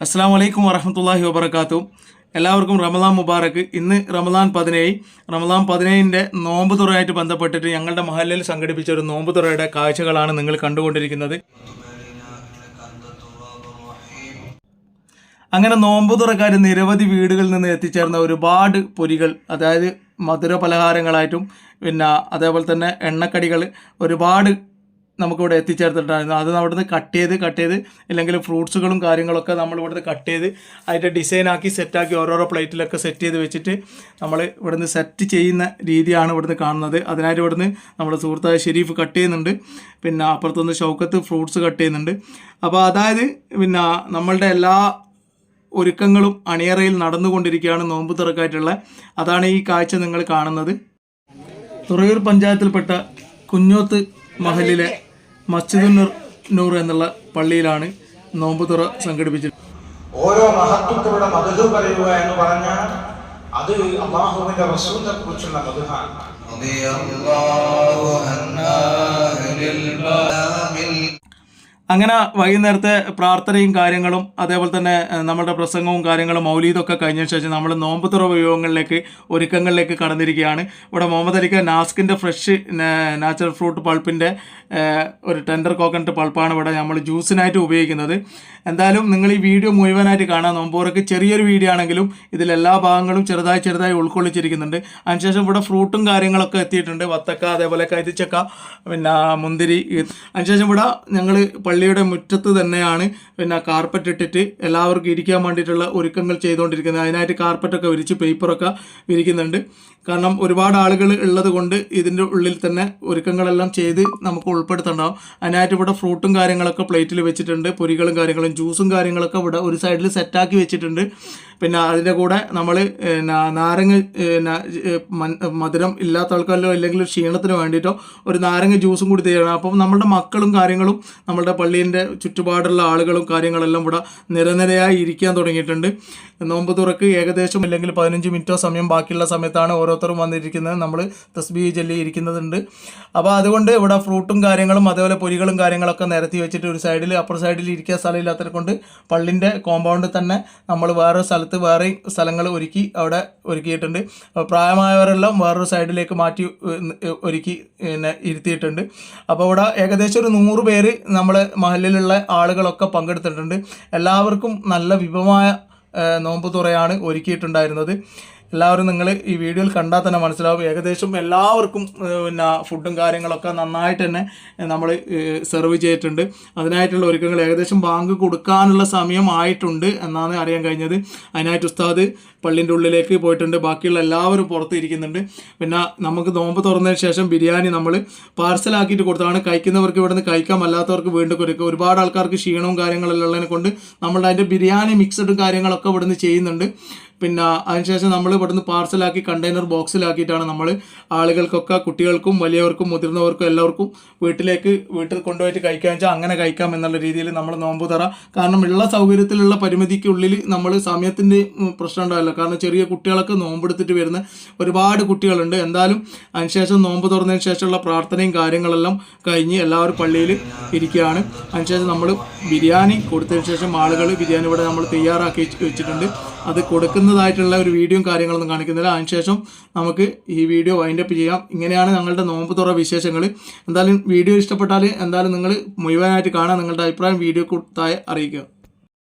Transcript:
അസ്സാം വലൈക്കും വറഹമത്തല്ലാഹി വബർക്കാത്തു എല്ലാവർക്കും റമദാൻ മുബാറക്ക് ഇന്ന് റമദാൻ പതിനേഴ്. റമദാൻ പതിനേഴിന്റെ നോമ്പ് തുറയായിട്ട് ബന്ധപ്പെട്ടിട്ട് ഞങ്ങളുടെ മഹലിൽ സംഘടിപ്പിച്ച ഒരു നോമ്പ് തുറയുടെ കാഴ്ചകളാണ് നിങ്ങൾ കണ്ടുകൊണ്ടിരിക്കുന്നത്. അങ്ങനെ നോമ്പ് തുറക്കാർ നിരവധി വീടുകളിൽ നിന്ന് എത്തിച്ചേർന്ന ഒരുപാട് പൊരികൾ അതായത് മധുര പലഹാരങ്ങളായിട്ടും പിന്നെ അതേപോലെ തന്നെ എണ്ണക്കടികൾ ഒരുപാട് നമുക്കിവിടെ എത്തിച്ചേർത്തിട്ടുണ്ടായിരുന്നു അത് അവിടുന്ന് കട്ട് ചെയ്ത് കട്ട് ചെയ്ത് ഇല്ലെങ്കിൽ ഫ്രൂട്ട്സുകളും കാര്യങ്ങളൊക്കെ നമ്മൾ ഇവിടുന്ന് കട്ട് ചെയ്ത് അതിന്റെ ഡിസൈനാക്കി സെറ്റാക്കി ഓരോരോ പ്ലേറ്റിലൊക്കെ സെറ്റ് ചെയ്ത് വെച്ചിട്ട് നമ്മൾ ഇവിടുന്ന് സെറ്റ് ചെയ്യുന്ന രീതിയാണ് ഇവിടുന്ന് കാണുന്നത്. അതിനായിട്ട് ഇവിടുന്ന് നമ്മുടെ സുഹൃത്തായ ഷെരീഫ് കട്ട് ചെയ്യുന്നുണ്ട്. പിന്നെ അപ്പുറത്തുനിന്ന് ഷൗക്കത്ത് ഫ്രൂട്ട്സ് കട്ട് ചെയ്യുന്നുണ്ട്. അപ്പോൾ അതായത് പിന്നെ നമ്മളുടെ എല്ലാ ഒരുക്കങ്ങളും അണിയറയിൽ നടന്നുകൊണ്ടിരിക്കുകയാണ് നോമ്പ് തുറക്കായിട്ടുള്ള. അതാണ് ഈ കാഴ്ച നിങ്ങൾ കാണുന്നത്. തുറയൂർ പഞ്ചായത്തിൽപ്പെട്ട കുഞ്ഞോത്ത് മഹലിലെ മസ്ജിദുൻ നൂർ നൂർ എന്നുള്ള പള്ളിയിലാണ് നോമ്പ് തുറ സംഘടിപ്പിച്ചത്. ഓരോ മഹത്വത്തിലൂടെ മധു പറയുക എന്ന് പറഞ്ഞാൽ അത് അള്ളാഹുവിന്റെ റസൂലിനെ കുറിച്ചുള്ള മധുഹാണ്. അങ്ങനെ വൈകുന്നേരത്തെ പ്രാർത്ഥനയും കാര്യങ്ങളും അതേപോലെ തന്നെ നമ്മുടെ പ്രസംഗവും കാര്യങ്ങളും മൗലീദൊക്കെ കഴിഞ്ഞ ശേഷം നമ്മൾ നോമ്പ് തുറ വിഭവങ്ങളിലേക്ക് ഒരുക്കങ്ങളിലേക്ക് കടന്നിരിക്കുകയാണ്. ഇവിടെ മുഹമ്മദ് അലിക്ക നാസ്കിന്റെ ഫ്രഷ് നാച്ചുറൽ ഫ്രൂട്ട് പൾപ്പിന്റെ ഒരു ടെൻഡർ കോക്കനട്ട് പൾപ്പാണ് ഇവിടെ നമ്മൾ ജ്യൂസിനായിട്ട് ഉപയോഗിക്കുന്നത്. എന്തായാലും നിങ്ങൾ ഈ വീഡിയോ മുഴുവനായിട്ട് കാണാൻ നോമ്പുറക്ക് ചെറിയൊരു വീഡിയോ ആണെങ്കിലും ഇതിലെല്ലാ ഭാഗങ്ങളും ചെറുതായി ചെറുതായി ഉൾക്കൊള്ളിച്ചിരിക്കുന്നുണ്ട്. അതിനുശേഷം ഇവിടെ ഫ്രൂട്ടും കാര്യങ്ങളൊക്കെ എത്തിയിട്ടുണ്ട്. വത്തക്ക അതേപോലെ കൈതിച്ചക്ക പിന്നെ മുന്തിരി അതിനുശേഷം ഇവിടെ ഞങ്ങൾ പള്ളിയുടെ മുറ്റത്ത് തന്നെയാണ് പിന്നെ കാർപ്പറ്റ് ഇട്ടിട്ട് എല്ലാവർക്കും ഇരിക്കാൻ വേണ്ടിയിട്ടുള്ള ഒരുക്കങ്ങൾ ചെയ്തുകൊണ്ടിരിക്കുന്നത്. അതിനായിട്ട് കാർപ്പറ്റൊക്കെ വിരിച്ച് പേപ്പറൊക്കെ വിരിക്കുന്നുണ്ട്. കാരണം ഒരുപാട് ആളുകൾ ഉള്ളത് കൊണ്ട് ഇതിന്റെ ഉള്ളിൽ തന്നെ ഒരുക്കങ്ങളെല്ലാം ചെയ്ത് നമുക്ക് ഉൾപ്പെടുത്തണ്ടാവും. അതിനായിട്ട് ഇവിടെ ഫ്രൂട്ടും കാര്യങ്ങളൊക്കെ പ്ലേറ്റിൽ വെച്ചിട്ടുണ്ട്. പൊരികളും കാര്യങ്ങളും ജ്യൂസും കാര്യങ്ങളൊക്കെ ഇവിടെ ഒരു സൈഡിൽ സെറ്റാക്കി വെച്ചിട്ടുണ്ട്. പിന്നെ അതിന്റെ കൂടെ നമ്മൾ നാരങ്ങ മധുരം ഇല്ലാത്ത ആൾക്കാരിലോ അല്ലെങ്കിൽ ക്ഷീണത്തിന് വേണ്ടിയിട്ടോ ഒരു നാരങ്ങ ജ്യൂസും കൂടി തരണം അപ്പം നമ്മളുടെ മക്കളും കാര്യങ്ങളും നമ്മളുടെ പള്ളീന്റെ ചുറ്റുപാടുള്ള ആളുകളും കാര്യങ്ങളെല്ലാം ഇവിടെ നിരനിരയായി ഇരിക്കാൻ തുടങ്ങിയിട്ടുണ്ട്. നോമ്പ് തുറക്ക് ഏകദേശം അല്ലെങ്കിൽ പതിനഞ്ച് മിനിറ്റോ സമയം ബാക്കിയുള്ള സമയത്താണ് ഓരോരുത്തരും വന്നിരിക്കുന്നത്. നമ്മൾ തസ്ബി ചൊല്ലി ഇരിക്കുന്നതുണ്ട് അപ്പോൾ അതുകൊണ്ട് ഇവിടെ ഫ്രൂട്ടും കാര്യങ്ങളും അതേപോലെ പൊരികളും കാര്യങ്ങളൊക്കെ നിരത്തി വെച്ചിട്ട് ഒരു സൈഡിൽ അപ്പർ സൈഡിൽ ഇരിക്കാൻ സ്ഥലമില്ലാത്തത് കൊണ്ട് പള്ളിന്റെ കോമ്പൗണ്ടിൽ തന്നെ നമ്മൾ വേറൊരു സ്ഥലത്ത് വേറെ സ്ഥലങ്ങൾ ഒരുക്കി അവിടെ ഒരുക്കിയിട്ടുണ്ട്. പ്രായമായവരെല്ലാം വേറൊരു സൈഡിലേക്ക് മാറ്റി ഒരുക്കി പിന്നെ ഇരുത്തിയിട്ടുണ്ട്. അപ്പോൾ ഇവിടെ ഏകദേശം ഒരു നൂറ് പേര് നമ്മളെ മഹലിലുള്ള ആളുകളൊക്കെ പങ്കെടുത്തിട്ടുണ്ട്. എല്ലാവർക്കും നല്ല വിഭവമായ നോമ്പ് തുറയാണ് ഒരുക്കിയിട്ടുണ്ടായിരുന്നത്. എല്ലാവരും നിങ്ങൾ ഈ വീഡിയോയിൽ കണ്ടാൽ തന്നെ മനസ്സിലാവും. ഏകദേശം എല്ലാവർക്കും പിന്നെ ഫുഡും കാര്യങ്ങളൊക്കെ നന്നായിട്ട് തന്നെ നമ്മൾ സെർവ് ചെയ്തിട്ടുണ്ട്. അതിനായിട്ടുള്ള ഒരുക്കങ്ങൾ ഏകദേശം ബാങ്ക് കൊടുക്കാനുള്ള സമയം ആയിട്ടുണ്ട് എന്നാണ് അറിയാൻ കഴിഞ്ഞത്. അതിനായിട്ട് ഉസ്താദ് പള്ളിന്റെ ഉള്ളിലേക്ക് പോയിട്ടുണ്ട്. ബാക്കിയുള്ള എല്ലാവരും പുറത്ത് ഇരിക്കുന്നുണ്ട്. പിന്നെ നമുക്ക് നോമ്പ് തുറന്നതിന് ശേഷം ബിരിയാണി നമ്മൾ പാർസലാക്കിയിട്ട് കൊടുത്താണ്. കഴിക്കുന്നവർക്ക് ഇവിടുന്ന് കഴിക്കാം അല്ലാത്തവർക്ക് വീണ്ടും കൊടുക്കുക ഒരുപാട് ആൾക്കാർക്ക് ക്ഷീണവും കാര്യങ്ങളെല്ലാം കൊണ്ട് നമ്മൾ അതിന്റെ ബിരിയാണി മിക്സഡും കാര്യങ്ങളൊക്കെ ഇവിടുന്ന് ചെയ്യുന്നുണ്ട്. പിന്നെ അതിനുശേഷം നമ്മൾ ഇവിടുന്ന് പാർസലാക്കി കണ്ടെയ്നർ ബോക്സിലാക്കിയിട്ടാണ് നമ്മൾ ആളുകൾക്കൊക്കെ കുട്ടികൾക്കും വലിയവർക്കും മുതിർന്നവർക്കും എല്ലാവർക്കും വീട്ടിലേക്ക് വീട്ടിൽ കൊണ്ടുപോയിട്ട് കഴിക്കാൻ വെച്ചാൽ അങ്ങനെ കഴിക്കാം എന്നുള്ള രീതിയിൽ നമ്മൾ നോമ്പ് തറ. കാരണം ഉള്ള സൗകര്യത്തിലുള്ള പരിമിതിക്കുള്ളിൽ നമ്മൾ സമയത്തിന്റെ പ്രശ്നം ഉണ്ടാവില്ല കാരണം ചെറിയ കുട്ടികളൊക്കെ നോമ്പെടുത്തിട്ട് വരുന്ന ഒരുപാട് കുട്ടികളുണ്ട്. എന്തായാലും അതിനുശേഷം നോമ്പ് തുറന്നതിന് ശേഷമുള്ള പ്രാർത്ഥനയും കാര്യങ്ങളെല്ലാം കഴിഞ്ഞ് എല്ലാവരും പള്ളിയിൽ ഇരിക്കുകയാണ്. അതിനുശേഷം നമ്മൾ ബിരിയാണി കൊടുത്തതിന് ശേഷം ആളുകൾ ബിരിയാണി ഇവിടെ നമ്മൾ തയ്യാറാക്കി വെച്ചിട്ടുണ്ട്. അത് കൊടുക്കുന്നതായിട്ടുള്ള ഒരു വീഡിയോയും കാര്യങ്ങളൊന്നും കാണിക്കുന്നില്ല. അതിനുശേഷം നമുക്ക് ഈ വീഡിയോ വൈൻഡപ്പ് ചെയ്യാം. ഇങ്ങനെയാണ് ഞങ്ങളുടെ നോമ്പ് തുറ വിശേഷങ്ങൾ. എന്തായാലും വീഡിയോ ഇഷ്ടപ്പെട്ടാൽ എന്തായാലും നിങ്ങൾ മുഴുവനായിട്ട് കാണാൻ നിങ്ങളുടെ അഭിപ്രായം വീഡിയോ താഴെ അറിയിക്കുക.